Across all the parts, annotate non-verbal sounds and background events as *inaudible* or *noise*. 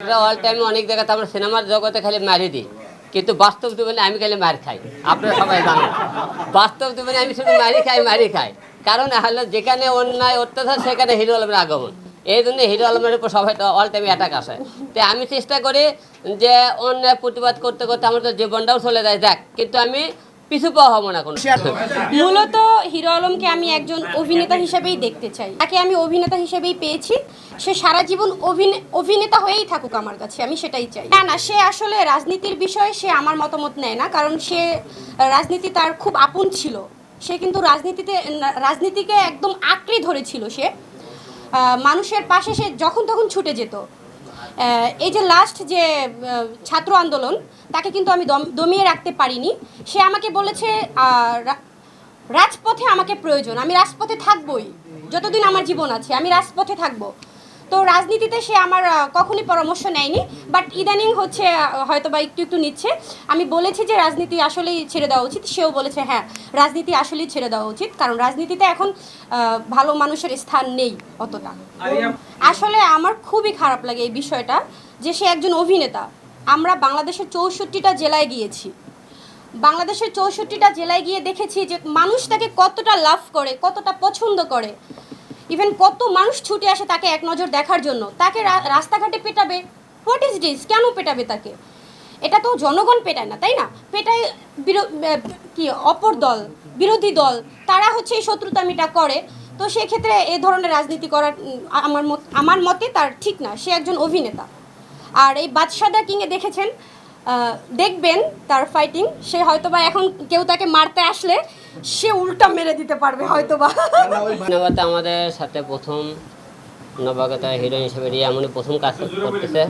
All টাইমে অনেক জায়গাতে আমরা সিনেমার জগতে খালি মারি দিই। কিন্তু বাস্তব জীবনে আমি খালি মার খাই। আপনারা সবাই জানেন। বাস্তব জীবনে আমি শুধু মারি খাই মারি খাই। কারণ হলো যেখানে অন্যায়, অত্যাচার, সেখানে হিরো আলমের আগমন। এই জন্য হিরো আলমের উপর সবাই অল টাইমে অ্যাটাক আসে। তো আমি চেষ্টা করি যে অন্যায় প্রতিবাদ করতে করতে আমার তো জীবনটাও চলে যায়। যাক, কিন্তু আমি পিছু পাওয়া হব না কোনো। মূলত হিরো আলমকে আমি একজন অভিনেতা হিসেবেই দেখতে চাই। তাকে আমি অভিনেতা হিসেবেই পেয়েছি। সে সারা জীবন অভিনে- অভিনেতা হয়েই থাকুক আমার কাছে আমি সেটাই চাই। না না সে আসলে রাজনীতির বিষয়ে সে আমার মতামত নেয় না কারণ সে রাজনীতি তার খুব আপন ছিল। সে কিন্তু রাজনীতিতে রাজনীতিকে একদম আঁকড়ে ধরেছিল সে। মানুষের পাশে সে যখন তখন ছুটে যেত। এই যে লাস্ট যে ছাত্র আন্দোলন, তাকে কিন্তু আমি দম- দমিয়ে রাখতে পারিনি। সে আমাকে বলেছে রাজপথে আমাকে প্রয়োজন, আমি রাজপথে থাকবই। যতদিন আমার জীবন আছে, আমি রাজপথে থাকব। তো রাজনীতিতে সে আমার কখনই পরামর্শ নেয়নি বাট ইদানিং হচ্ছে হয়তো বা একটু একটু নিচ্ছে। আমি বলেছি যে রাজনীতি আসলেই ছেড়ে দেওয়া উচিত সেও বলেছে হ্যাঁ রাজনীতি আসলেই ছেড়ে দেওয়া উচিত কারণ রাজনীতিতে এখন ভালো মানুষের স্থান নেই অতটা। আসলে আমার খুবই খারাপ লাগে এই বিষয়টা যে সে একজন অভিনেতা। আমরা বাংলাদেশের চৌষট্টিটা জেলায় গিয়েছি। বাংলাদেশের চৌষট্টিটা জেলায় গিয়ে দেখেছি যে মানুষ তাকে কতটা লাভ করে কতটা পছন্দ করে। ইভেন কত মানুষ ছুটে আসে তাকে এক নজর দেখার জন্য। তাকে রাস্তাঘাটে পেটাবে। হোয়াট ইজ দিস কেন পেটাবে তাকে? এটা তো জনগণ পেটায় না, তাই না? পেটায় কি, অপর দল, বিরোধী দল। তারা হচ্ছে এই শত্রুতামিটা করে। তো সেক্ষেত্রে এ ধরনের রাজনীতি করার আমার আমার মতে তার ঠিক না। সে একজন অভিনেতা। আর এই বাদশাদা কিংয়ে দেখেছেন? দেখবেন তার ফাইটিং সে হয়তোবা এখন কেউ তাকে মারতে আসলে সে উল্টা মেরে দিতে পারবে হয়তোবা। সিনেমাতে আমাদের সাথে প্রথম নবাগত হিরোইন হিসেবে রিয়ামনি প্রথম কাজ করতেছে।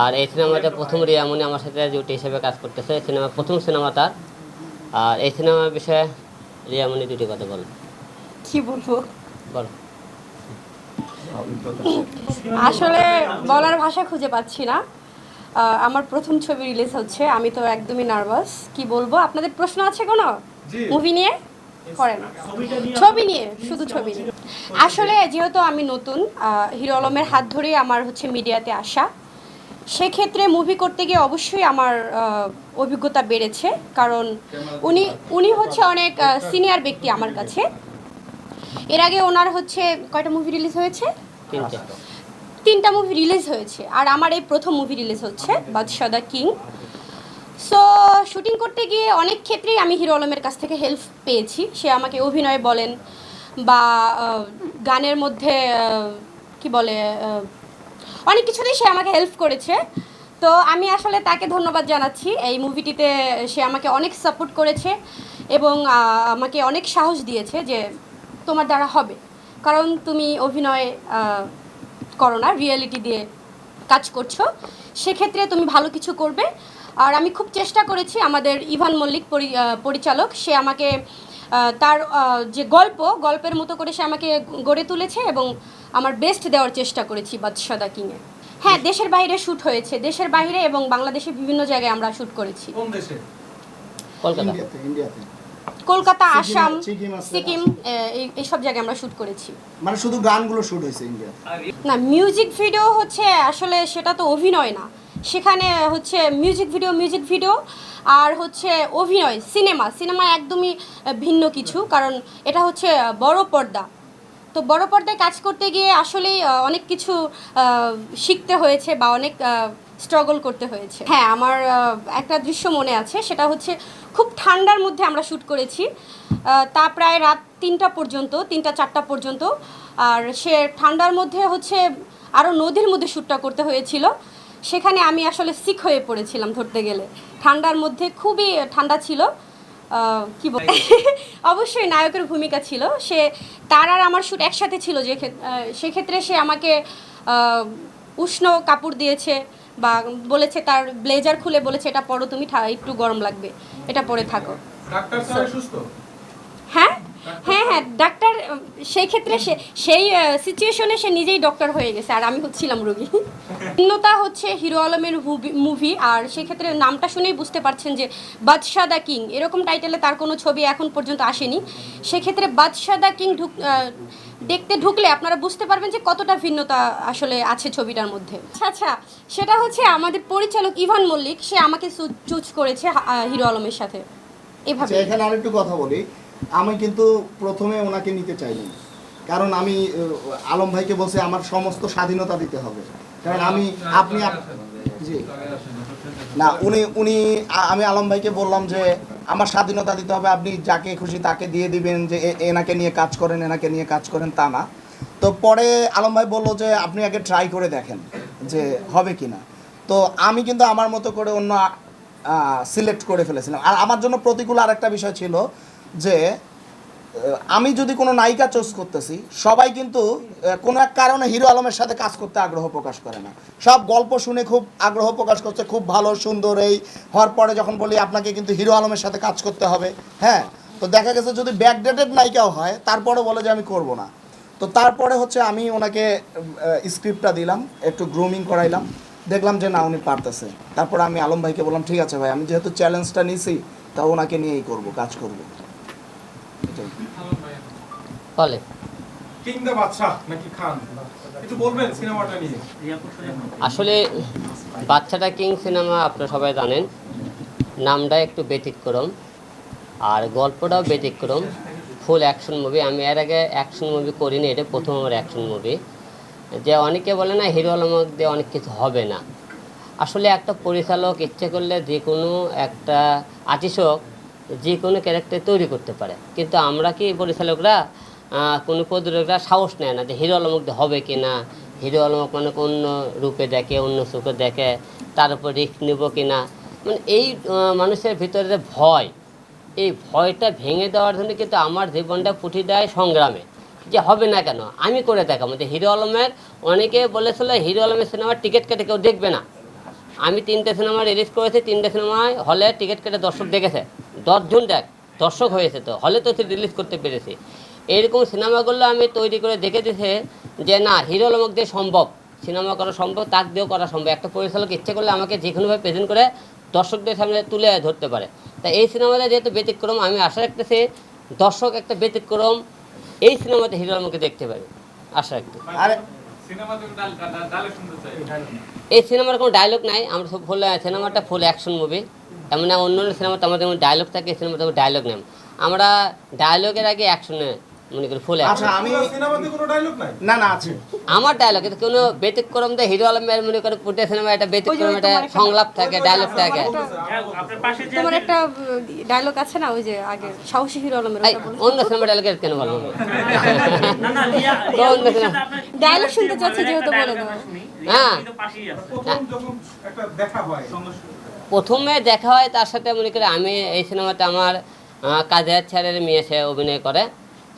আর এই সিনেমাতে প্রথম রিয়ামনি আমার সাথে জুটি হিসেবে কাজ করতেছে। এই সিনেমা প্রথম সিনেমা তার। আর এই সিনেমার বিষয়ে রিয়ামনি দুটি কথা বল। কি বলব? বল। আসলে বলার ভাষা খুঁজে পাচ্ছি না। আমার প্রথম ছবি রিলিজ হচ্ছে আমি তো একদমই নার্ভাস কি বলব? আপনাদের প্রশ্ন আছে কোনো? মুভি নিয়ে? করেন। ছবি নিয়ে শুধু ছবি নিয়ে। আসলে যেহেতু আমি নতুন হিরো আলমের হাত ধরেই আমার হচ্ছে মিডিয়াতে আসা সেক্ষেত্রে মুভি করতে গিয়ে অবশ্যই আমার অভিজ্ঞতা বেড়েছে। কারণ উনি উনি হচ্ছে অনেক সিনিয়র ব্যক্তি আমার কাছে। এর আগে ওনার হচ্ছে কয়টা মুভি রিলিজ হয়েছে? তিনটে মুভি রিলিজ হয়েছে, আর আমার এই প্রথম মুভি রিলিজ হচ্ছে বাদশাহ দ্য কিং। সো শুটিং করতে গিয়ে অনেক ক্ষেত্রেই আমি হিরো আলমের কাছ থেকে হেল্প পেয়েছি। সে আমাকে অভিনয় বলেন বা গানের মধ্যে কি বলে অনেক কিছুতেই সে আমাকে হেল্প করেছে। তো আমি আসলে তাকে ধন্যবাদ জানাচ্ছি। এই মুভিটিতে সে আমাকে অনেক সাপোর্ট করেছে এবং আমাকে অনেক সাহস দিয়েছে যে তোমার দ্বারা হবে। কারণ তুমি অভিনয় করো না রিয়েলিটি দিয়ে কাজ করছ সেক্ষেত্রে তুমি ভালো কিছু করবে। আর আমি খুব চেষ্টা করেছি আমাদের ইভান মল্লিক পরিচালক সে আমাকে তার যে গল্প গল্পের মতো করে সে আমাকে গড়ে তুলেছে এবং আমার বেস্ট দেওয়ার চেষ্টা করেছি বাদশাদা কিংয়ে। হ্যাঁ দেশের বাইরে শ্যুট হয়েছে দেশের বাইরে এবং বাংলাদেশের বিভিন্ন জায়গায় আমরা শ্যুট করেছি। কোন দেশে? কলকাতা। ইন্ডিয়াতে ইন্ডিয়াতে। কলকাতা আসাম সিকিম আহ, এই এইসব জায়গায় আমরা শুট করেছি। মানে শুধু গানগুলো শুট হয়েছে ইন্ডিয়া না মিউজিক ভিডিও হচ্ছে আসলে সেটা তো অভিনয় না। সেখানে হচ্ছে মিউজিক ভিডিও মিউজিক ভিডিও আর হচ্ছে অভিনয় সিনেমা সিনেমা একদমই ভিন্ন কিছু কারণ এটা হচ্ছে বড় পর্দা। তো বড় পর্দায় কাজ করতে গিয়ে আসলেই অনেক কিছু শিখতে হয়েছে বা অনেক স্ট্রাগল করতে হয়েছে। হ্যাঁ আমার একটা দৃশ্য মনে আছে, সেটা হচ্ছে খুব ঠান্ডার মধ্যে আমরা শ্যুট করেছি। তা প্রায় রাত তিনটা পর্যন্ত, তিনটা, চারটা পর্যন্ত। আর সে ঠান্ডার মধ্যে হচ্ছে আরও নদীর মধ্যে শ্যুটটা করতে হয়েছিল। সেখানে আমি আসলে সিক হয়ে পড়েছিলাম ধরতে গেলে। ঠান্ডার মধ্যে খুবই ঠান্ডা ছিল। কি বল *laughs* অবশ্যই নায়কের ভূমিকা ছিল। সে তার আর আমার শ্যুট একসাথে ছিল যে ক্ষেত- সেক্ষেত্রে সে আমাকে উষ্ণ কাপড় দিয়েছে বা বলেছে তার ব্লেজার খুলে বলেছে এটা পরো তুমি একটু গরম লাগবে এটা পরে থাকো। সুস্থ? হ্যাঁ হ্যাঁ হ্যাঁ সেই ক্ষেত্রে সে সেই সিচুয়েশনে সে নিজেই ডক্টর হয়ে গেছে আর আমি হচ্ছিলাম রোগী। *laughs* ভিন্নতা হচ্ছে হিরো আলমের মুভি আর সেক্ষেত্রে নামটা শুনেই বুঝতে পারছেন যে বাদশাহ দ্য কিং এরকম টাইটেলে তার কোনো ছবি এখন পর্যন্ত আসেনি। সেক্ষেত্রে বাদশাহ দ্য কিং ঢুক দেখতে ঢুকলে আপনারা বুঝতে পারবেন যে কতটা ভিন্নতা আসলে আছে ছবিটার মধ্যে। আচ্ছা আচ্ছা সেটা হচ্ছে আমাদের পরিচালক ইভান মল্লিক সে আমাকে চুজ করেছে হিরো আলমের সাথে। এভাবে। আচ্ছা এখানে আরেকটু কথা বলি। আমি কিন্তু প্রথমে ওনাকে নিতে চাইনি। কারণ আমি আলম ভাইকে বলছি, আমার সমস্ত স্বাধীনতা দিতে হবে। কারণ আমি, আপনি জি। না, উনি উনি আমি আলম ভাইকে বললাম যে, আমার স্বাধীনতা দিতে হবে, আপনি যাকে খুশি তাকে দিয়ে দিবেন যে এনাকে নিয়ে কাজ করেন, এনাকে নিয়ে কাজ করেন, তা না। তো পরে আলম ভাই বলল যে, আপনি আগে ট্রাই করে দেখেন যে, হবে কি না। তো আমি কিন্তু আমার মতো করে অন্য সিলেক্ট করে ফেলেছিলাম। আর আমার জন্য প্রতিকূল আরেকটা বিষয় ছিল যে আমি যদি কোনো নায়িকা চুজ করতেছি, সবাই কিন্তু কোনো এক কারণে হিরো আলমের সাথে কাজ করতে আগ্রহ প্রকাশ করে না। সব গল্প শুনে খুব আগ্রহ প্রকাশ করছে, খুব ভালো, সুন্দর এই, হওয়ার পরে যখন বলি আপনাকে কিন্তু হিরো আলমের সাথে কাজ করতে হবে হ্যাঁ? তো দেখা গেছে যদি ব্যাকডেটেড নায়িকাও হয়, তারপরে বলে যে আমি করব না। তো তারপরে হচ্ছে আমি ওনাকে স্ক্রিপ্টটা দিলাম, একটু গ্রুমিং করাইলাম, দেখলাম যে না, উনি পারতেছে। তারপর আমি আলম ভাইকে বললাম, ঠিক আছে ভাই, আমি যেহেতু চ্যালেঞ্জটা নিছি, তা ওনাকে নিয়েই করব, কাজ করব। বলে। কিং দ্য বাদশাহ নাকি খান? একটু বলবেন সিনেমাটা নিয়ে। আসলে বাচ্চাটা কিং সিনেমা আপনারা সবাই জানেন। নামটা একটু ব্যতিক্রম আর গল্পটাও ব্যতিক্রম। Full action movie. আমি এর আগে অ্যাকশন মুভি করিনি এটা প্রথম আমার অ্যাকশন মুভি। যে অনেকে বলে না হিরো আলমক দিয়ে অনেক কিছু হবে না। আসলে একটা পরিচালক ইচ্ছে করলে যে কোনো একটা আর্টিস্টক যে কোনো ক্যারেক্টার তৈরি করতে পারে। কিন্তু আমরা কি পরিচালকরা কোনো প্রযোজকরা সাহস নেয় না যে হিরো আলমক হবে কি না, হিরো আলমক মানে অন্য রূপে দেখে, অন্য চোখে দেখে, তার উপর রিস্ক নেব কি না। মানে এই মানুষের ভিতরে যে ভয়, এই ভয়টা ভেঙে দেওয়ার জন্য কিন্তু আমার জীবনটা পুঁটি দেয় সংগ্রামে। যে হবে না কেন? আমি করে দেখাবো যে হিরো আলমের, অনেকে বলেছিল হিরো আলমের সিনেমার টিকিট কেটে কেউ দেখবে না। আমি তিনটে সিনেমা রিলিজ করেছি, তিনটে সিনেমায় হলে টিকিট কেটে দর্শক দেখেছে। দশজন দেখ, দর্শক হয়েছে তো, হলে তো রিলিজ করতে পেরেছি। এইরকম সিনেমাগুলো আমি তৈরি করে দেখে দিয়েছে যে না হিরো আলমক দিয়ে সম্ভব সিনেমা করা সম্ভব তার দিয়েও করা সম্ভব। একটা পরিচালক ইচ্ছে করলে আমাকে যে কোনোভাবে প্রেজেন্ট করে দর্শকদের সামনে তুলে ধরতে পারে। তা এই সিনেমাটা যেহেতু ব্যতিক্রম আমি আশা রাখতেছি দর্শক একটা ব্যতিক্রম এই সিনেমাতে হিরো আলমকে দেখতে পাবে। আশা রাখতে আরে সিনেমাতে ডালে শুনতে চাই। এই সিনেমার কোনো ডায়লগ নাই আমরা সব ফুল সিনেমাটা ফুল অ্যাকশন মুভি এমন অন্য অন্য সিনেমাতে আমাদের যেমন ডায়লগ থাকে এই সিনেমাতে ডায়লগ নেই। আমরা ডায়লগের আগে অ্যাকশনে মনে করি ফুল আচ্ছা আমি সিনেমাতে কোনো ডায়লগ নাই? না না আছে। আমার ডায়লগ কোনো ব্যতিক্রম দেয় হিরো আলমের মনে করে পুটে সিনেমা একটা ব্যতিক্রম একটা সংলাপ থাকে ডায়লগ থাকে। তোমার একটা ডায়লগ আছে না ওই যে আগে সাহসী হিরো আলমের। অন্য সিনেমা ডায়লগের কেন বলব? অন্য সিনেমা Dialogue *laughs* শুনতে চাচ্ছি যেহেতু বলে দাও। হ্যাঁ। একটা দেখা হয় প্রথমে দেখা হয় তার সাথে মনে করি আমি এই সিনেমাতে আমার কাজের ছেলের মেয়ে সে অভিনয় করে।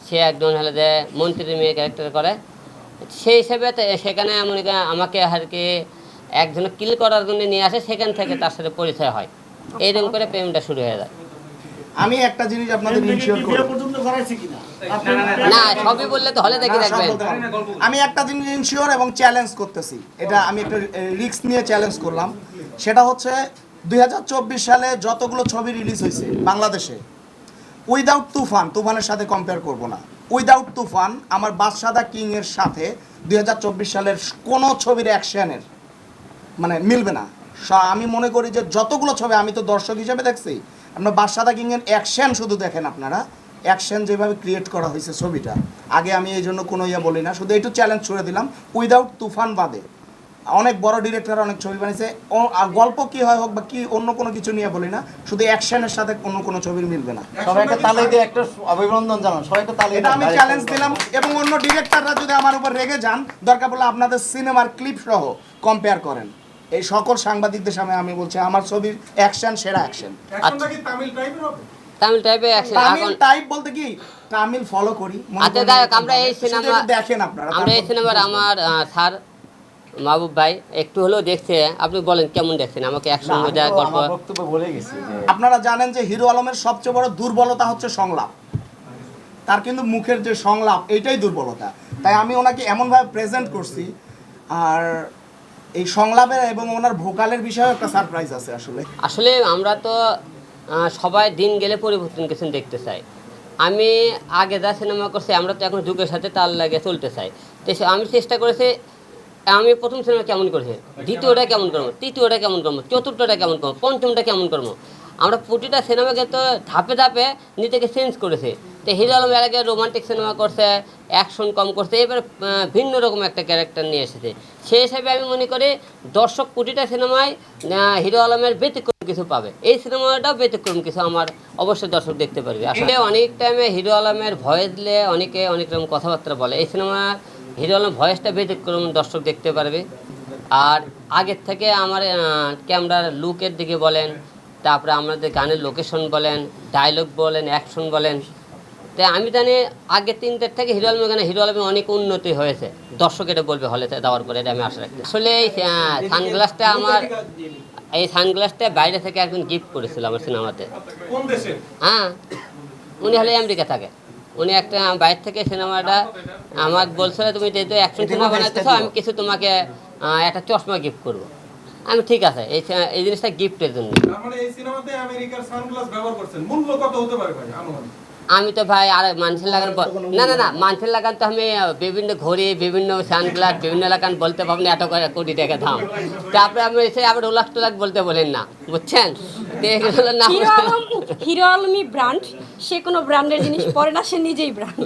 সে একজন হলে যে মন্ত্রীর মেয়ে ক্যারেক্টার করে। সেই হিসেবে সেখানে মনে করি আমাকে আর কি একজন কিল করার জন্য নিয়ে আসে সেখান থেকে তার সাথে পরিচয় হয়। এইরকম করে প্রেমটা শুরু হয়ে যায়। আমি একটা জিনিস আপনাদের ইনশিওর করি। না সবই বললে তো হলে দেখে না, সব দেখবেন বলতে পারব না। আমি একটা জিনিস ইনশিওর এবং চ্যালেঞ্জ করতেছি। এটা আমি একটা রিস্ক নিয়ে চ্যালেঞ্জ করলাম। সেটা হচ্ছে দুই হাজার চব্বিশ সালে যতগুলো ছবি রিলিজ হয়েছে বাংলাদেশে উইদাউট তুফান, তুফানের সাথে কম্পেয়ার করব না। উইদাউট তুফান, আমার বাদশাদা কিং এর সাথে দুই হাজার চব্বিশ সালের কোনো ছবির অ্যাকশনের মানে মিলবে না। আমি মনে করি যে যতগুলো ছবি, আমি তো দর্শক হিসেবে দেখছি আপনার বাদশাদা কিংয়ের অ্যাকশন শুধু দেখেন আপনারা। অ্যাকশন যেভাবে ক্রিয়েট করা হয়েছে ছবিটা। আগে আমি এই জন্য কোনো ইয়ে বলি না, শুধু একটু চ্যালেঞ্জ ছুড়ে দিলাম। উইদাউট তুফান বাদে অনেক বড় ডিরেক্টর অনেক ছবি বানিয়েছে। আর গল্প কি হয় হোক বা কি অন্য কোনো কিছু নিয়ে বলি না শুধু অ্যাকশনের সাথে অন্য কোনো ছবির মিলবে না। সবাইকে তালে দিয়ে একটা অভিনন্দন জানান সবাইকে তালে এটা আমি চ্যালেঞ্জ দিলাম এবং অন্য ডিরেক্টররা যদি আমার উপর রেগে যান দরকার পড়লে আপনাদের সিনেমার ক্লিপ সহ কম্পেয়ার করেন। এই সকল সাংবাদিকদের সামনে আমি বলছি আমার ছবির অ্যাকশন সেরা অ্যাকশন তামিল টাইপের হবে? তামিল টাইপে অ্যাকশন তামিল টাইপ বলতে কি তামিল ফলো করি আচ্ছা আমরা এই সিনেমা দেখেন আপনারা আমরা এই সিনেমার আমার স্যার মাহবুব ভাই একটু হলেও দেখছে আপনি বলেন কেমন দেখছেন? আমাকে একশো মজা গল্প। বক্তব্য বলে গেছি আপনারা জানেন যে হিরো আলমের সবচেয়ে বড় দুর্বলতা হচ্ছে সংলাপ। তার কিন্তু মুখের যে সংলাপ এইটাই দুর্বলতা। তাই আমি ওনাকে এমনভাবে প্রেজেন্ট করছি আর এই সংলাপের এবং ওনার ভোকালের বিষয়ে একটা সারপ্রাইজ আছে আসলে। আসলে আমরা তো সবাই দিন গেলে পরিবর্তন কিছু দেখতে চাই। আমি আগে যা সিনেমা করছি আমরা তো এখন যুগের সাথে তাল লাগে চলতে চাই। তো আমি চেষ্টা করেছি আমি প্রথম সিনেমা কেমন করেছি? দ্বিতীয়টা কেমন করব? তৃতীয়টা কেমন করব? চতুর্থটা কেমন করব? পঞ্চমটা কেমন করব? আমরা প্রতিটা সিনেমাকে তো ধাপে ধাপে নিজেকে চেঞ্জ করেছি। তো হিরো আলম এর আগে রোমান্টিক সিনেমা করছে অ্যাকশন কম করছে, এবার ভিন্ন রকম একটা ক্যারেক্টার নিয়ে এসেছে। সেই হিসাবে আমি মনে করি দর্শক প্রতিটা সিনেমায় হিরো আলমের ব্যতিক্রম কিছু পাবে। এই সিনেমাটাও ব্যতিক্রম কিছু আমার অবশ্যই দর্শক দেখতে পারবে। আসলে অনেক টাইমে হিরো আলমের ভয়েস দিলে অনেকে অনেক রকম কথাবার্তা বলে। এই সিনেমার হিরো আলম ভয়েসটা ব্যতিক্রম দর্শক দেখতে পারবে। আর আগের থেকে আমার ক্যামেরার লুকের দিকে বলেন তারপরে আমাদের গানের লোকেশন বলেন ডায়লগ বলেন অ্যাকশন বলেন। তাই আমি জানি আগের তিনটের থেকে হিরো আলমের গানে হিরো আলমের অনেক উন্নতি হয়েছে। দর্শক এটা বলবে হলে দেওয়ার পরে এটা আমি আশা রাখি আসলে এই সানগ্লাসটা আমার এই সানগ্লাসটা বাইরে থেকে একজন গিফট করেছিল আমার সিনেমাতে হ্যাঁ উনি হলে আমেরিকা থাকে। উনি একটা বাইরে থেকে সিনেমাটা আমাকে বলছিল তুমি যেহেতু অ্যাকশন সিনেমা বানাতেছো আমি কিছু তোমাকে একটা চশমা গিফট করব। আমি ঠিক আছে এই এই জিনিসটা গিফটের জন্য। তার মানে এই সিনেমাতে আমেরিকার সানগ্লাস ব্যবহার করছেন। মূল্য কত হতে পারে ভাই আনুমানিক? আমি তো ভাই আর মানুষের লাগান বল- না না না মানুষের লাগান তো আমি বিভিন্ন ঘড়ি বিভিন্ন সানগ্লাস বিভিন্ন লাগান বলতে পারব না এত করে কোটি টাকা দাম। তারপরে আমি এসে আবার ওলাক টোলাক বলতে বলেন না বুঝছেন? হিরো আলম হিরো আলমই ব্র্যান্ড সে কোনো ব্র্যান্ডের জিনিস পরে না সে নিজেই ব্র্যান্ড